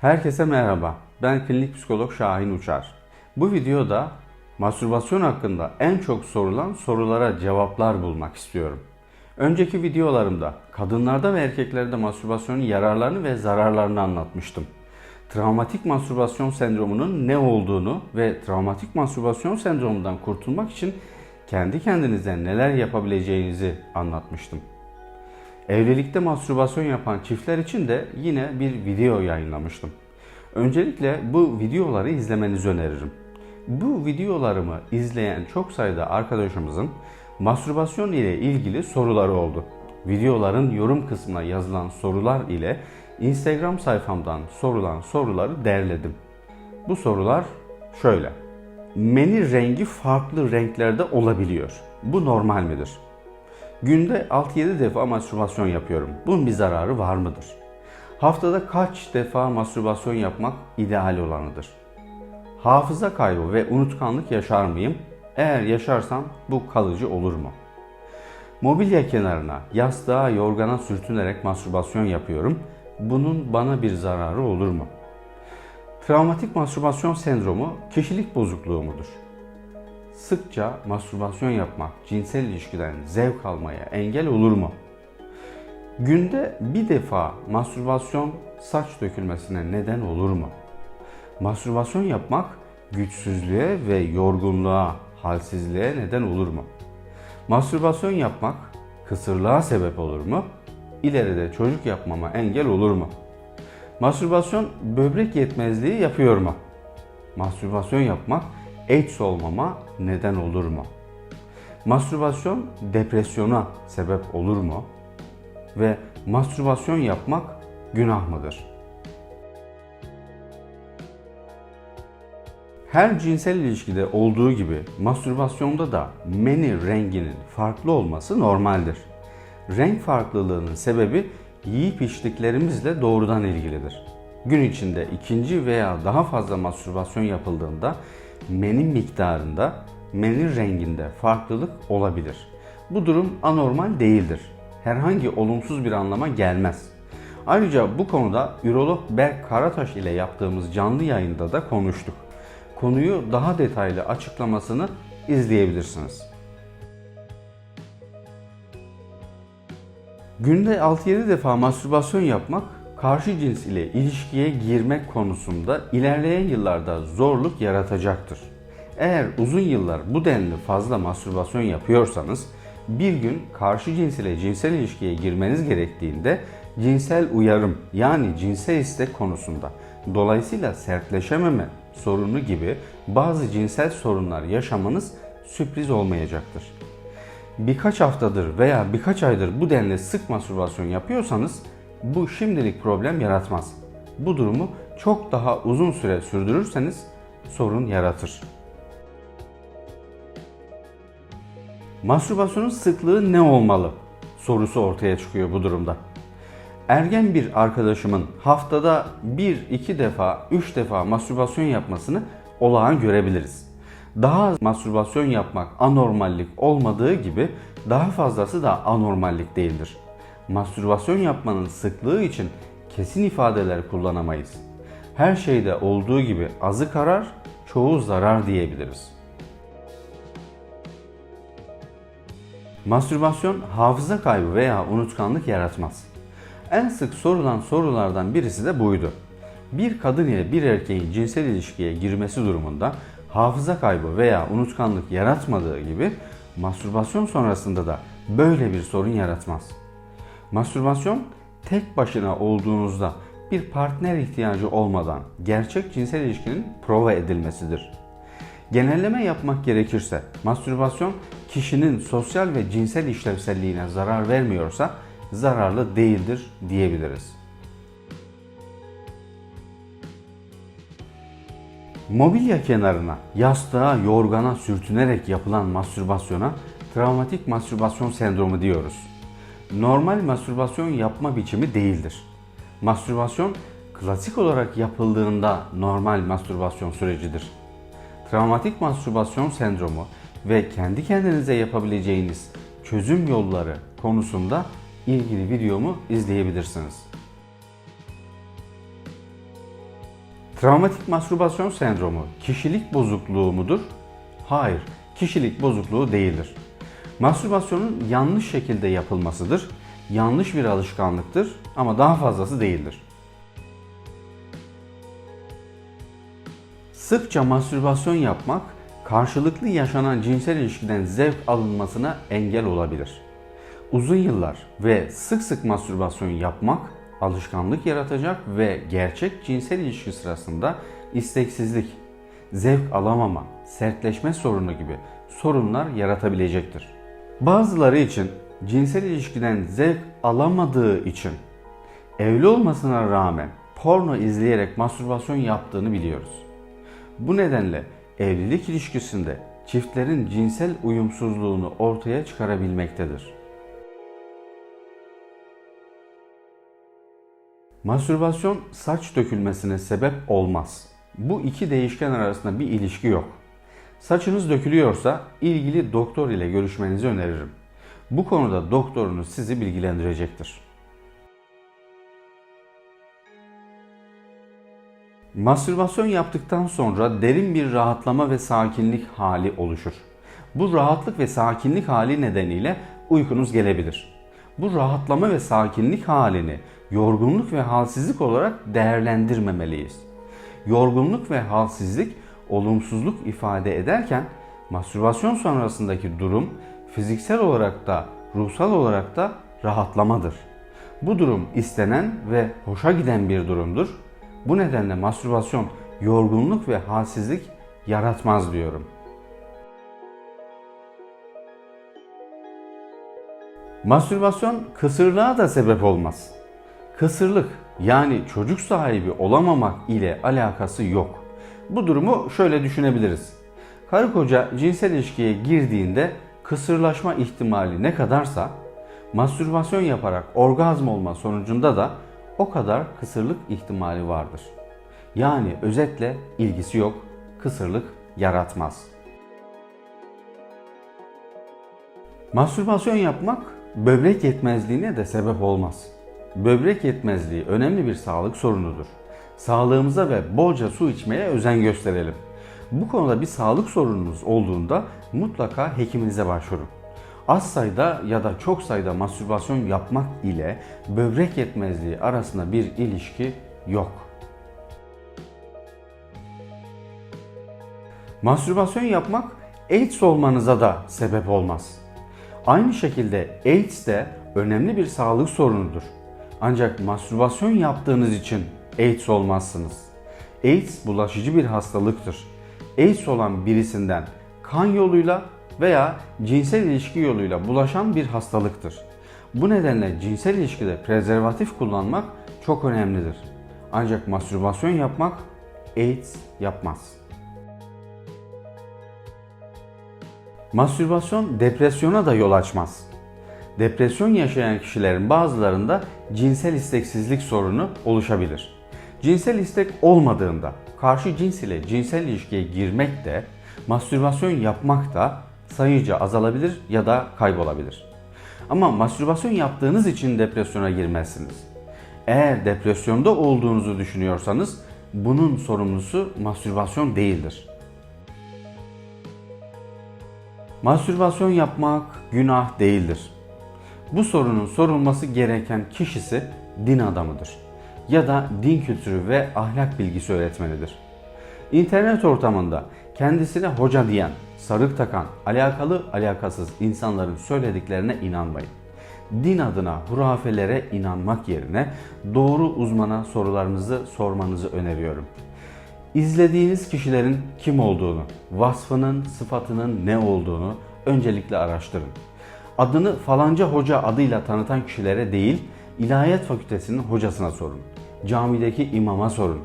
Herkese merhaba. Ben klinik psikolog Şahin Uçar. Bu videoda mastürbasyon hakkında en çok sorulan sorulara cevaplar bulmak istiyorum. Önceki videolarımda kadınlarda ve erkeklerde mastürbasyonun yararlarını ve zararlarını anlatmıştım. Travmatik mastürbasyon sendromunun ne olduğunu ve travmatik mastürbasyon sendromundan kurtulmak için kendi kendinize neler yapabileceğinizi anlatmıştım. Evlilikte mastürbasyon yapan çiftler için de yine bir video yayınlamıştım. Öncelikle bu videoları izlemenizi öneririm. Bu videolarımı izleyen çok sayıda arkadaşımızın mastürbasyon ile ilgili soruları oldu. Videoların yorum kısmına yazılan sorular ile Instagram sayfamdan sorulan soruları derledim. Bu sorular şöyle. Meni rengi farklı renklerde olabiliyor. Bu normal midir? Günde 6-7 defa mastürbasyon yapıyorum. Bunun bir zararı var mıdır? Haftada kaç defa mastürbasyon yapmak ideal olanıdır? Hafıza kaybı ve unutkanlık yaşar mıyım? Eğer yaşarsam bu kalıcı olur mu? Mobilya kenarına, yastığa, yorgana sürtünerek mastürbasyon yapıyorum. Bunun bana bir zararı olur mu? Travmatik mastürbasyon sendromu kişilik bozukluğu mudur? Sıkça mastürbasyon yapmak cinsel ilişkiden zevk almaya engel olur mu? Günde bir defa mastürbasyon saç dökülmesine neden olur mu? Mastürbasyon yapmak güçsüzlüğe ve yorgunluğa, halsizliğe neden olur mu? Mastürbasyon yapmak kısırlığa sebep olur mu? İleride çocuk yapmama engel olur mu? Mastürbasyon böbrek yetmezliği yapıyor mu? Mastürbasyon yapmak AIDS olmama neden olur mu? Mastürbasyon depresyona sebep olur mu? Ve mastürbasyon yapmak günah mıdır? Her cinsel ilişkide olduğu gibi mastürbasyonda da meni renginin farklı olması normaldir. Renk farklılığının sebebi yiyip içtiklerimizle doğrudan ilgilidir. Gün içinde ikinci veya daha fazla mastürbasyon yapıldığında meni miktarında, meni renginde farklılık olabilir. Bu durum anormal değildir. Herhangi olumsuz bir anlama gelmez. Ayrıca bu konuda Ürolog Berk Karataş ile yaptığımız canlı yayında da konuştuk. Konuyu daha detaylı açıklamasını izleyebilirsiniz. Günde 6-7 defa mastürbasyon yapmak karşı cins ile ilişkiye girmek konusunda ilerleyen yıllarda zorluk yaratacaktır. Eğer uzun yıllar bu denli fazla mastürbasyon yapıyorsanız bir gün karşı cins ile cinsel ilişkiye girmeniz gerektiğinde cinsel uyarım yani cinsel istek konusunda dolayısıyla sertleşememe sorunu gibi bazı cinsel sorunlar yaşamanız sürpriz olmayacaktır. Birkaç haftadır veya birkaç aydır bu denli sık mastürbasyon yapıyorsanız bu şimdilik problem yaratmaz. Bu durumu çok daha uzun süre sürdürürseniz sorun yaratır. Mastürbasyonun sıklığı ne olmalı? sorusu ortaya çıkıyor bu durumda. Ergen bir arkadaşımın haftada 1-2 defa, 3 defa mastürbasyon yapmasını olağan görebiliriz. Daha az mastürbasyon yapmak anormallik olmadığı gibi daha fazlası da anormallik değildir. Mastürbasyon yapmanın sıklığı için kesin ifadeler kullanamayız. Her şeyde olduğu gibi azı karar, çoğu zarar diyebiliriz. Mastürbasyon hafıza kaybı veya unutkanlık yaratmaz. En sık sorulan sorulardan birisi de buydu. Bir kadın ile bir erkeğin cinsel ilişkiye girmesi durumunda hafıza kaybı veya unutkanlık yaratmadığı gibi mastürbasyon sonrasında da böyle bir sorun yaratmaz. Mastürbasyon tek başına olduğunuzda bir partner ihtiyacı olmadan gerçek cinsel ilişkinin prova edilmesidir. Genelleme yapmak gerekirse mastürbasyon kişinin sosyal ve cinsel işlevselliğine zarar vermiyorsa zararlı değildir diyebiliriz. Mobilya kenarına, yastığa, yorgana sürtünerek yapılan mastürbasyona travmatik mastürbasyon sendromu diyoruz. Normal mastürbasyon yapma biçimi değildir. Mastürbasyon klasik olarak yapıldığında normal mastürbasyon sürecidir. Travmatik mastürbasyon sendromu ve kendi kendinize yapabileceğiniz çözüm yolları konusunda ilgili videomu izleyebilirsiniz. Travmatik mastürbasyon sendromu kişilik bozukluğu mudur? Hayır, kişilik bozukluğu değildir. Mastürbasyonun yanlış şekilde yapılmasıdır. Yanlış bir alışkanlıktır ama daha fazlası değildir. Sıkça mastürbasyon yapmak karşılıklı yaşanan cinsel ilişkiden zevk alınmasına engel olabilir. Uzun yıllar ve sık sık mastürbasyon yapmak alışkanlık yaratacak ve gerçek cinsel ilişki sırasında isteksizlik, zevk alamama, sertleşme sorunu gibi sorunlar yaratabilecektir. Bazıları için cinsel ilişkiden zevk alamadığı için evli olmasına rağmen porno izleyerek mastürbasyon yaptığını biliyoruz. Bu nedenle evlilik ilişkisinde çiftlerin cinsel uyumsuzluğunu ortaya çıkarabilmektedir. Mastürbasyon saç dökülmesine sebep olmaz. Bu iki değişken arasında bir ilişki yok. Saçınız dökülüyorsa ilgili doktor ile görüşmenizi öneririm. Bu konuda doktorunuz sizi bilgilendirecektir. Mastürbasyon yaptıktan sonra derin bir rahatlama ve sakinlik hali oluşur. Bu rahatlık ve sakinlik hali nedeniyle uykunuz gelebilir. Bu rahatlama ve sakinlik halini yorgunluk ve halsizlik olarak değerlendirmemeliyiz. Yorgunluk ve halsizlik olumsuzluk ifade ederken mastürbasyon sonrasındaki durum fiziksel olarak da ruhsal olarak da rahatlamadır. Bu durum istenen ve hoşa giden bir durumdur. Bu nedenle mastürbasyon yorgunluk ve halsizlik yaratmaz diyorum. Mastürbasyon kısırlığa da sebep olmaz. Kısırlık yani çocuk sahibi olamamak ile alakası yok. Bu durumu şöyle düşünebiliriz. Karı koca cinsel ilişkiye girdiğinde kısırlaşma ihtimali ne kadarsa mastürbasyon yaparak orgazm olma sonucunda da o kadar kısırlık ihtimali vardır. Yani özetle ilgisi yok, kısırlık yaratmaz. Mastürbasyon yapmak böbrek yetmezliğine de sebep olmaz. Böbrek yetmezliği önemli bir sağlık sorunudur. Sağlığımıza ve bolca su içmeye özen gösterelim. Bu konuda bir sağlık sorununuz olduğunda mutlaka hekiminize başvurun. Az sayıda ya da çok sayıda mastürbasyon yapmak ile böbrek yetmezliği arasında bir ilişki yok. Mastürbasyon yapmak AIDS olmanıza da sebep olmaz. Aynı şekilde AIDS de önemli bir sağlık sorunudur. Ancak mastürbasyon yaptığınız için AIDS olmazsınız. AIDS bulaşıcı bir hastalıktır. AIDS olan birisinden kan yoluyla veya cinsel ilişki yoluyla bulaşan bir hastalıktır. Bu nedenle cinsel ilişkide prezervatif kullanmak çok önemlidir. Ancak mastürbasyon yapmak AIDS yapmaz. Mastürbasyon depresyona da yol açmaz. Depresyon yaşayan kişilerin bazılarında cinsel isteksizlik sorunu oluşabilir. Cinsel istek olmadığında karşı cins ile cinsel ilişkiye girmek de, mastürbasyon yapmak da sayıca azalabilir ya da kaybolabilir. Ama mastürbasyon yaptığınız için depresyona girmezsiniz. Eğer depresyonda olduğunuzu düşünüyorsanız bunun sorumlusu mastürbasyon değildir. Mastürbasyon yapmak günah değildir. Bu sorunun sorulması gereken kişisi din adamıdır ya da din kültürü ve ahlak bilgisi öğretmenidir. İnternet ortamında kendisine hoca diyen, sarık takan, alakalı alakasız insanların söylediklerine inanmayın. Din adına hurafelere inanmak yerine doğru uzmana sorularınızı sormanızı öneriyorum. İzlediğiniz kişilerin kim olduğunu, vasfının, sıfatının ne olduğunu öncelikle araştırın. Adını falanca hoca adıyla tanıtan kişilere değil, İlahiyat Fakültesinin hocasına sorun. Camideki imama sorun.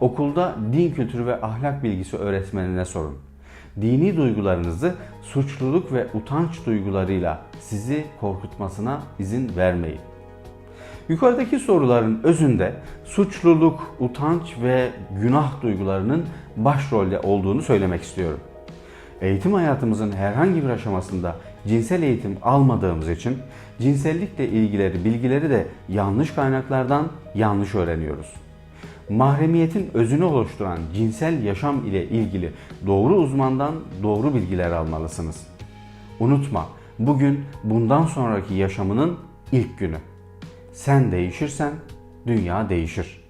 Okulda din kültürü ve ahlak bilgisi öğretmenine sorun. Dini duygularınızı suçluluk ve utanç duygularıyla sizi korkutmasına izin vermeyin. Yukarıdaki soruların özünde suçluluk, utanç ve günah duygularının başrolde olduğunu söylemek istiyorum. Eğitim hayatımızın herhangi bir aşamasında cinsel eğitim almadığımız için cinsellikle ilgileri bilgileri de yanlış kaynaklardan yanlış öğreniyoruz. Mahremiyetin özünü oluşturan cinsel yaşam ile ilgili doğru uzmandan doğru bilgiler almalısınız. Unutma, bugün bundan sonraki yaşamının ilk günü. Sen değişirsen dünya değişir.